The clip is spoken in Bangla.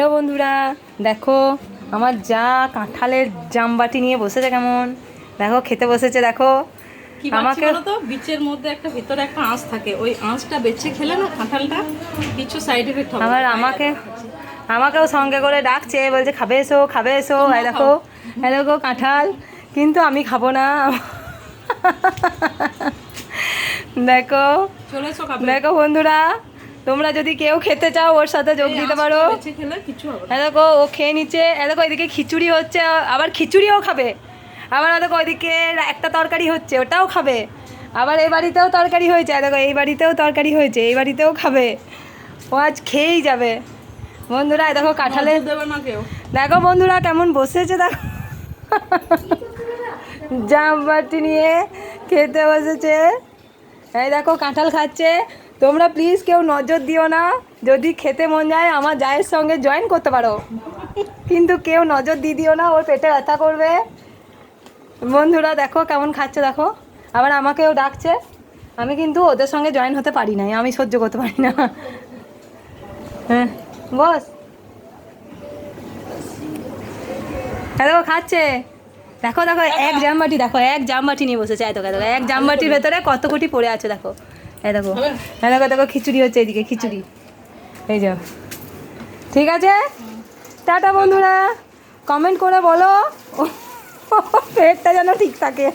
হ্যালো বন্ধুরা দেখো আমার যা কাঁঠালের জামবাটি নিয়ে বসেছে কেমন। দেখো খেতে বসেছে দেখো। আমাকে তো বিচের মধ্যে একটা ভিতরে একটা আঁশ থাকে। ওই আঁশটা বেছে খেলে না কাঁঠালটা কিছু সাইড এফেক্ট হবে। আবার আমাকে আমাকেও সঙ্গে করে ডাকছে বলছে খাবে এসো খাবে এসো এই দেখো এই দেখো কাঁঠাল। কিন্তু আমি খাব না। দেখো। দেখো বন্ধুরা তোমরা যদি কেউ খেতে চাও ওর সাথে যোগ দিতে পারো। এ দেখো ও খেয়ে নিচ্ছে। দেখো এদিকে খিচুড়ি হচ্ছে আবার খিচুড়িও খাবে। আবার দেখো ওইদিকে একটা তরকারি হচ্ছে ওটাও খাবে। আবার এই বাড়িতেও তরকারি হয়েছে দেখো এই বাড়িতেও তরকারি হয়েছে এই বাড়িতেও খাবে। ও আজ খেয়েই যাবে। বন্ধুরা দেখো কাঁঠালে নজর দেবে না দেখো বন্ধুরা কেমন বসেছে দেখো। জাম বাটি নিয়ে খেতে বসেছে। এই দেখো কাঁঠাল খাচ্ছে। তোমরা প্লিজ কেউ নজর দিও না। যদি খেতে মন যায়, আমার জায়ের সঙ্গে জয়েন করতে পারো। কিন্তু কেউ নজর দিয়ে দিও না, ওর পেটে ব্যথা করবে। বন্ধুরা, দেখো কেমন খাচ্ছে, দেখো। আবার আমাকেও ডাকছে। আমি কিন্তু ওদের সঙ্গে জয়েন হতে পারি নাই, আমি সহ্য করতে পারি না। হ্যাঁ বস। হ্যাঁ দেখো খাচ্ছে। দেখো দেখো, এক জামবাটি, দেখো, এক জামবাটি নিয়ে বসেছে, এত দেখো এক জামবাটির ভেতরে কত কোটি পড়ে আছে, দেখো। এই দেখো। হ্যাঁ। দেখো দেখো খিচুড়ি হচ্ছে এদিকে খিচুড়ি। এই যাও ঠিক আছে? টাটা বন্ধুরা। কমেন্ট করে বলো। পেটটা যেন ঠিক থাকে।